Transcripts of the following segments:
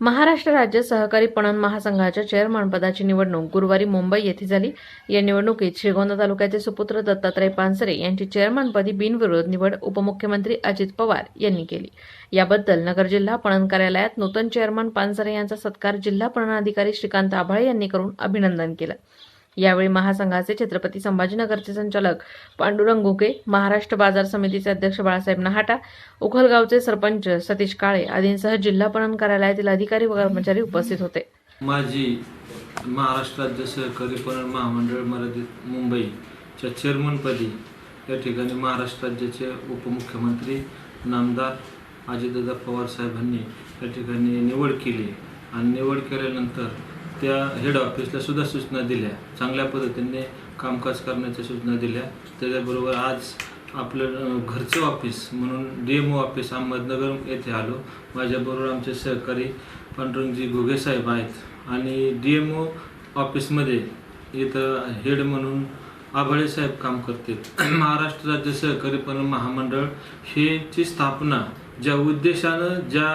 महाराष्ट्र राज्य सहकारी पणन महासंघाच्या चेअरमनपदाची निवडणूक गुरुवारी मुंबई येथे झाली. या निवडणुकीत श्रीगोंदा तालुक्याचे सुपुत्र दत्तात्रय पानसरे यांची चेअरमनपदी बिनविरोध निवड उपमुख्यमंत्री अजित पवार यांनी केली. याबद्दल नगर जिल्हा पणन कार्यालयात नूतन चेअरमन पानसरे यांचा सत्कार जिल्हा पणन अधिकारी श्रीकांत आभाळे यांनी करून अभिनंदन केलं. यावेळी महासंघाचे छत्रपती संभाजीनगरचे संचालक पांडुरंग घुके महाराष्ट्र बाजार समितीचे अध्यक्ष बाळासाहेब नहाटा उखलगावचे सरपंच सतीश काळे आदींसह जिल्हा पणन कार्यालयातील अधिकारी व कर्मचारी उपस्थित होते. माझी महाराष्ट्र राज्य सहकारी पणन महामंडळ मर्यादित मुंबईच्या चेअरमनपदी या ठिकाणी महाराष्ट्र राज्याचे उपमुख्यमंत्री नामदार अजितदादा पवार साहेबांनी या ठिकाणी निवड केली. आणि निवड केल्यानंतर त्या हेड ऑफिसला सुद्धा सूचना दिल्या. चांगल्या पद्धतीने कामकाज करण्याच्या सूचना दिल्या. त्याच्याबरोबर आज आपलं घरचं ऑफिस म्हणून D M O office Ahmednagar येथे आलो. माझ्याबरोबर आमचे सहकारी पांडुरंगजी घोगेसाहेब आहेत. आणि डी एम ओ ऑफिसमध्ये इथं हेड म्हणून आभाळे साहेब काम करते महाराष्ट्र राज्य सहकारी पणन महामंडळ हे ची स्थापना ज्या उद्देशानं ज्या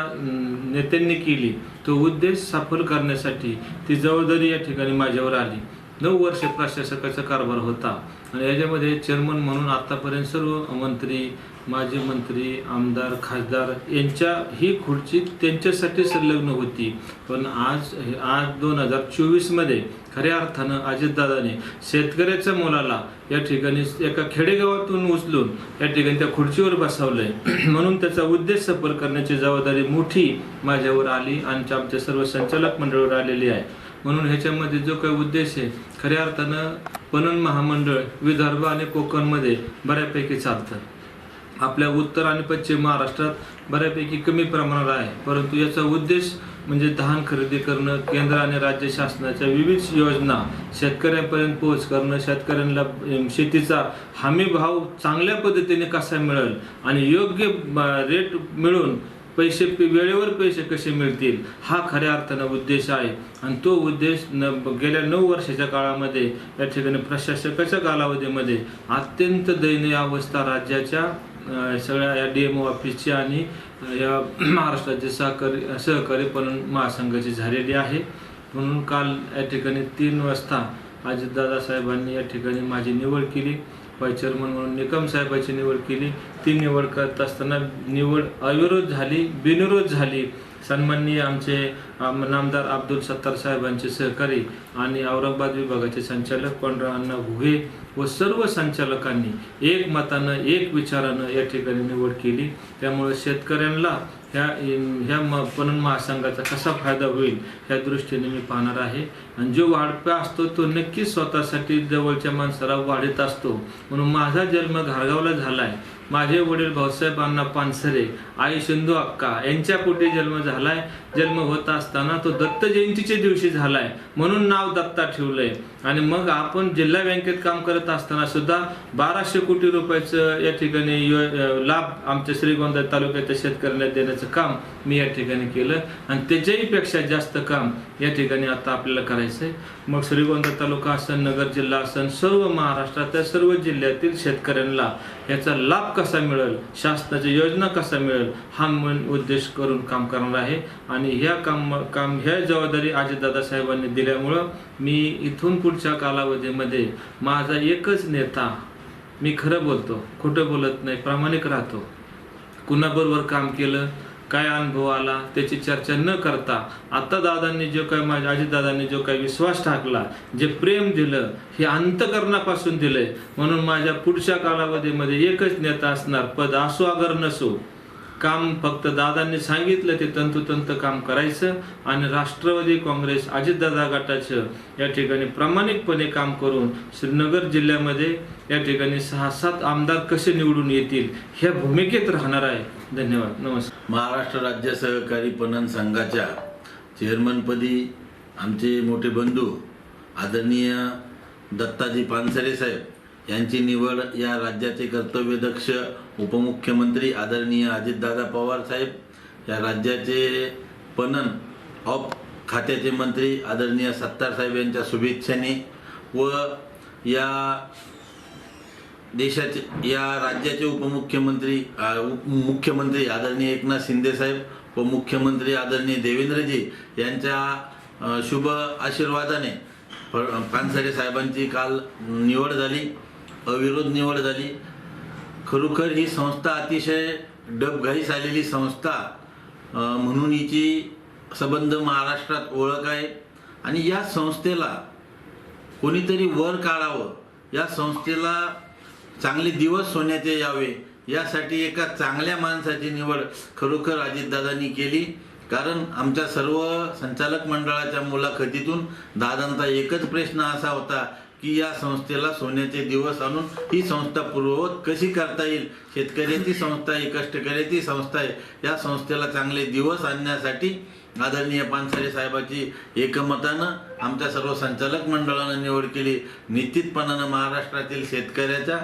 नेत्यांनी केली तो उद्देश सफल करण्यासाठी ती जबाबदारी या ठिकाणी माझ्यावर आली. नऊ वर्ष प्रशासकाचा कारभार होता. आणि याच्यामध्ये चेअरमन म्हणून आतापर्यंत सर्व मंत्री माजी मंत्री आमदार खासदार यांच्या ही खुर्ची त्यांच्यासाठी संलग्न होती. पण आज आज दोन हजार चोवीसमध्ये खऱ्या अर्थानं अजितदादाने शेतकऱ्याच्या मुलाला या ठिकाणी एका खेडेगावातून उचलून या ठिकाणी त्या खुर्चीवर बसवलंय. म्हणून त्याचा उद्देश सफल करण्याची जबाबदारी मोठी माझ्यावर आली आणि आमच्या सर्व संचालक मंडळावर आलेली आहे. म्हणून ह्याच्यामध्ये जो काही उद्देश आहे खऱ्या अर्थानं पणन महामंडळ विदर्भ आणि कोकणमध्ये बऱ्यापैकी चालतं. आपल्या उत्तर आणि पश्चिम महाराष्ट्रात बऱ्यापैकी कमी प्रमाणात आहे. परंतु याचा उद्देश म्हणजे धान खरेदी करणं केंद्र आणि राज्य शासनाच्या विविध योजना शेतकऱ्यांपर्यंत पोहोच करणं शेतकऱ्यांना शेतीचा हमी भाव चांगल्या पद्धतीने कसा मिळेल आणि योग्य रेट मिळून पैसे वेळेवर पैसे कसे मिळतील? हा खऱ्या अर्थानं उद्देश आहे. आणि तो उद्देश न गेल्या नऊ वर्षाच्या काळामध्ये या ठिकाणी प्रशासकाच्या कालावधीमध्ये अत्यंत दयनीय अवस्था राज्याच्या सगळ्या या डी एम ओ ऑफिसची आणि या महाराष्ट्राचे सहकारी सहकारी पणन महासंघाची झालेली आहे. म्हणून काल या ठिकाणी तीन वाजता अजितदादा साहेबांनी या ठिकाणी माझी निवड केली. व्हाईस चेअरमन म्हणून निकम साहेबांची निवड केली. ती निवड करत असताना निवड अविरोध झाली बिनविरोध झाली. सन्माननीय आमचे नामदार अब्दुल सत्तार साहेबांचे सहकारी आणि औरंगाबाद विभागाचे संचालक पांडुरंग अण्णा घुगे व सर्व संचालकांनी एक मतानं एक विचारानं या ठिकाणी निवड केली. त्यामुळे शेतकऱ्यांना ह्या ह्या म पणन महासंघाचा कसा फायदा होईल ह्या दृष्टीने मी पाहणार आहे. आणि जो वाढपा असतो तो नक्कीच स्वतःसाठी जवळच्या माणसाला वाढत असतो. म्हणून माझा जन्म घारगावला झालाय. माझे वडील भाऊसाहेब अण्णा पानसरे आई सिंधू अक्का यांच्या पोटी जन्म झालाय. जन्म होत असताना तो दत्त जयंतीच्या दिवशी झालाय. म्हणून नाव दत्ता ठेवलंय. आणि मग आपण जिल्हा बँकेत काम करत असताना सुद्धा बाराशे कोटी रुपयाचं या ठिकाणी यो- लाभ आमच्या श्रीगोंदा तालुक्याच्या शेतकऱ्यांना देण्याचं काम मी या ठिकाणी केलं. आणि त्याच्याही पेक्षा जास्त काम या ठिकाणी आता आपल्याला करायचंय. मग श्रीगोंदा तालुका असन नगर जिल्हा असन सर्व महाराष्ट्रातल्या सर्व जिल्ह्यातील शेतकऱ्यांना याचा लाभ कसा मिळेल? शासनाची योजना कसा मिळेल? हा मन उद्देश करून काम करणार आहे. आणि ह्या काम काम ह्या जबाबदारी अजितदादा साहेबांनी दिल्यामुळं मी इथून पुढच्या कालावधीमध्ये माझा एकच नेता मी खरं बोलतो खोटं बोलत नाही प्रामाणिक राहतो. कुणाबरोबर काम केलं काय अनुभव आला त्याची चर्चा न करता आता दादांनी जो काही माझ्या आजीदादांनी जो काही विश्वास टाकला जे प्रेम दिलं हे अंतकरणापासून दिलंय. म्हणून माझ्या पुढच्या कालावधीमध्ये एकच नेता असणार पद असो अगर नसो काम फक्त दादांनी सांगितलं ते तंतोतंत काम करायचं आणि राष्ट्रवादी काँग्रेस अजितदादा गटाचं या ठिकाणी प्रामाणिकपणे काम करून श्रीनगर जिल्ह्यामध्ये या ठिकाणी सहा सात आमदार कसे निवडून येतील ह्या भूमिकेत राहणार आहे. धन्यवाद. नमस्कार. महाराष्ट्र राज्य सहकारी पणन संघाच्या चेअरमनपदी आमचे मोठे बंधू आदरणीय दत्ताजी पानसरे साहेब यांची निवड या राज्याचे कर्तव्यदक्ष उपमुख्यमंत्री आदरणीय अजितदादा पवार साहेब या राज्याचे पणन ऑफ खात्याचे मंत्री आदरणीय सत्तार साहेब यांच्या शुभेच्छाने व या देशाचे या राज्याचे उपमुख्यमंत्री उप- मुख्यमंत्री आदरणीय एकनाथ शिंदेसाहेब व मुख्यमंत्री आदरणीय देवेंद्रजी यांच्या शुभ आशीर्वादाने फ- पानसरे साहेबांची काल निवड झाली. अविरोध निवड झाली. खरोखर ही संस्था अतिशय डबघाईस आलेली संस्था म्हणून हिची संबंध महाराष्ट्रात ओळख आहे. आणि या संस्थेला कोणीतरी वर काढावं या संस्थेला चांगले दिवस सोन्याचे यावे यासाठी एका चांगल्या माणसाची निवड खरोखर अजितदादांनी केली. कारण आमच्या सर्व संचालक मंडळाच्या मुलाखतीतून दादांचा एकच प्रश्न असा होता की या संस्थेला सोन्याचे दिवस आणून ही संस्था पूर्ववत कशी करता येईल? शेतकऱ्याची संस्था आहे कष्टकऱ्याची संस्था आहे. या संस्थेला चांगले दिवस आणण्यासाठी आदरणीय पानसरे साहेबाची एकमतानं आमच्या सर्व संचालक मंडळानं निवड केली. निश्चितपणानं महाराष्ट्रातील शेतकऱ्याच्या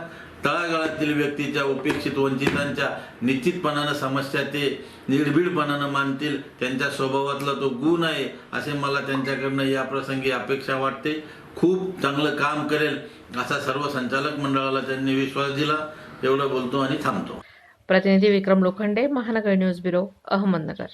तळागाळातील व्यक्तीच्या उपेक्षित वंचितांच्या निश्चितपणानं समस्या ते निर्भीडपणानं मानतील त्यांच्या स्वभावातला तो गुण आहे असे मला त्यांच्याकडनं या प्रसंगी अपेक्षा वाटते. खूप चांगलं काम करेल असा सर्व संचालक मंडळाला त्यांनी विश्वास दिला. एवढं बोलतो आणि थांबतो. प्रतिनिधी विक्रम लोखंडे महानगर न्यूज ब्युरो अहमदनगर.